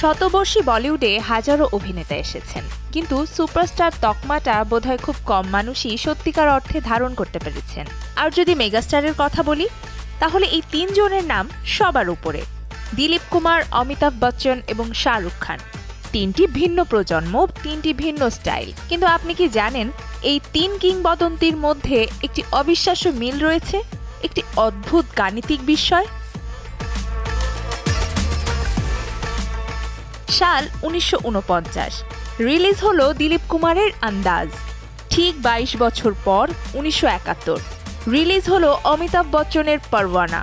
শতবর্ষী বলিউডে হাজারো অভিনেতা এসেছেন। কিন্তু সুপারস্টার তকমাটা বোধহয় খুব কম মানুষই সত্যিকার অর্থে ধারণ করতে পেরেছেন। আর যদি মেগাস্টারের কথা বলি, তাহলে এই তিনজনের নাম সবার উপরে। দিলীপ কুমার, অমিতাভ বচ্চন এবং শাহরুখ খান। তিনটি ভিন্ন প্রজন্ম, তিনটি ভিন্ন স্টাইল। কিন্তু আপনি কি জানেন, এই তিন কিংবদন্তির মধ্যে একটি অবিশ্বাস্য মিল রয়েছে? একটি অদ্ভুত গাণিতিক বিস্ময়? সাল উনিশশো উনপঞ্চাশ রিলিজ হলো দিলীপ কুমারের আন্দাজ। ঠিক বাইশ বছর পর উনিশশো একাত্তর। রিলিজ হলো অমিতাভ বচ্চনের পরওয়ানা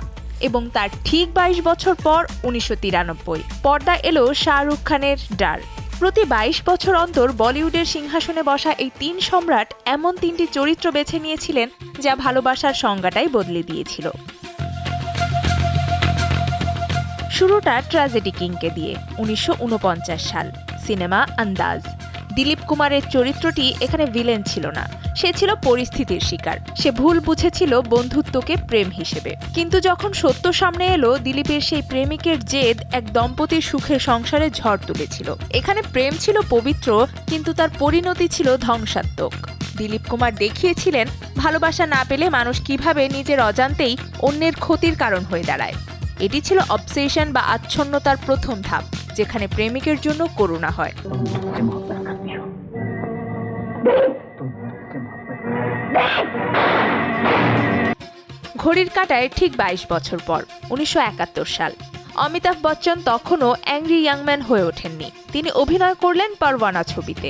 এবং তার ঠিক বাইশ বছর পর উনিশশো তিরানব্বই। পর্দা এলো শাহরুখ খানের ডার প্রতি বাইশ বছর অন্তর বলিউডের সিংহাসনে বসা এই তিন সম্রাট এমন তিনটি চরিত্র বেছে নিয়েছিলেন যা ভালোবাসার সংজ্ঞাটাই বদলে দিয়েছিল। শুরুটা ট্র্যাজেডি কিংকে দিয়ে, উনিশশো উনপঞ্চাশ সাল, সিনেমা আন্দাজ। দিলীপ কুমারের চরিত্রটি এখানে ভিলেন ছিল না। সে ছিল পরিস্থিতির শিকার। সে ভুল বুঝেছিল বন্ধুত্বকে প্রেম হিসেবে। কিন্তু যখন সত্য সামনে এলো, দিলীপের সেই প্রেমিকের জেদ এক দম্পতির সুখের সংসারে ঝড় তুলেছিল। এখানে প্রেম ছিল পবিত্র, কিন্তু তার পরিণতি ছিল ধ্বংসাত্মক। দিলীপ কুমার দেখিয়েছিলেন, ভালোবাসা না পেলে মানুষ কীভাবে নিজের অজান্তেই অন্যের ক্ষতির কারণ হয়ে দাঁড়ায়। এটি ছিল অবসেশন বা আচ্ছন্নতার প্রথম ধাপ, যেখানে প্রেমিকের জন্য করুণা হয়। ঘড়ির কাটায় ঠিক ২২ বছর পর, উনিশশো একাত্তর সাল। অমিতাভ বচ্চন তখনও অ্যাংরি ইয়াংম্যান হয়ে ওঠেননি। তিনি অভিনয় করলেন পারওয়ানা ছবিতে।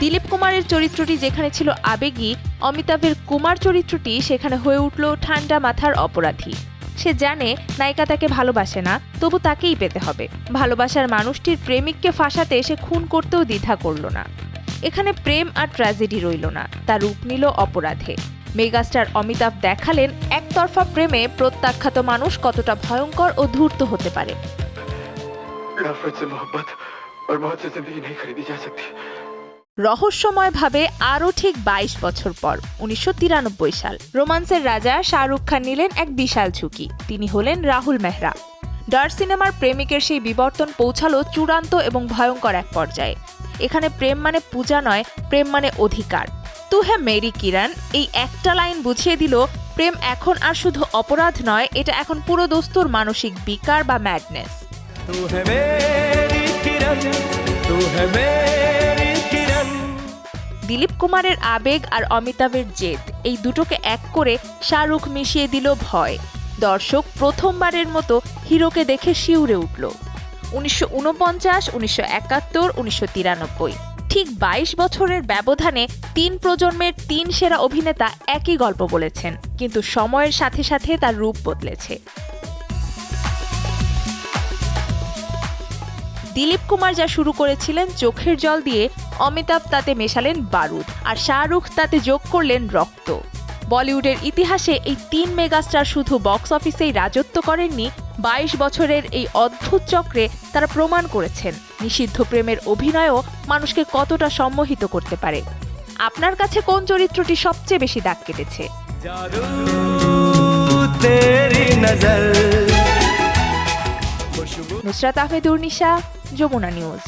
দিলীপ কুমারের চরিত্রটি যেখানে ছিল আবেগী, অমিতাভের কুমার চরিত্রটি সেখানে হয়ে উঠল ঠান্ডা মাথার অপরাধী। সে জানে নায়িকা তাকে ভালোবাসে না তবু তাকেই পেতে হবে ভালোবাসার মানুষটির প্রেমিককে ফাঁসাতে সে খুন করতেও দ্বিধা করল না এখানে প্রেম আর ট্র্যাজেডি রইল না তার রূপ নিল অপরাধে মেগাস্টার অমিতাভ দেখালেন একতরফা প্রেমে প্রত্যাখ্যাত মানুষ কতটা ভয়ঙ্কর ও ধূর্ত হতে পারে नफरत से मोहब्बत और मौत से जिंदगी नहीं खरीदी जा सकती রহস্যময়ভাবে আরও ঠিক বাইশ বছর পর, উনিশশো তিরানব্বই সাল, রোমান্সের রাজা শাহরুখ খান নিলেন এক বিশাল ঝুঁকি। তিনি হলেন রাহুল মেহরা। ডার সিনেমার প্রেমিকের সেই বিবর্তন পৌঁছালো চূড়ান্ত এবং ভয়ঙ্কর এক পর্যায়ে। এখানে প্রেম মানে পূজা নয়, প্রেম মানে অধিকার। তু হ্যাঁ মেরি কিরান এই একটা লাইন বুঝিয়ে দিল, প্রেম এখন আর শুধু অপরাধ নয়, এটা এখন পুরো দস্তুর মানসিক বিকার বা ম্যাডনেস দিলীপ কুমারের আবেগ আর অমিতাভের জেদ। এই দুটোকে এক করে শাহরুখ মিশিয়ে দিল ভয়। দর্শক প্রথমবারের মতো হিরোকে দেখে শিউরে উঠল। উনিশশো উনপঞ্চাশ, উনিশশো একাত্তর, উনিশশো তিরানব্বই। ঠিক বাইশ বছরের ব্যবধানে তিন প্রজন্মের তিন সেরা অভিনেতা একই গল্প বলেছেন, কিন্তু সময়ের সাথে সাথে তার রূপ বদলেছে। দিলীপ কুমার যা শুরু করেছিলেন চোখের জল দিয়ে অমিতাভ তাতে মেশালেন বারুদ আর শাহরুখ তাতে যোগ করলেন রক্ত। বলিউডের ইতিহাসে এই তিন মেগাস্টার শুধু বক্স অফিসেই রাজত্ব করেননি বাইশ বছরের এই অদ্ভুত চক্রে তারা প্রমাণ করেছেন নিষিদ্ধ প্রেমের অভিনয়ও মানুষকে কতটা সম্মোহিত করতে পারে। আপনার কাছে কোন চরিত্রটি সবচেয়ে বেশি দাগ কেটেছে? নুসরাত আহমেদ উর্নিশা যমুনা নিউজ।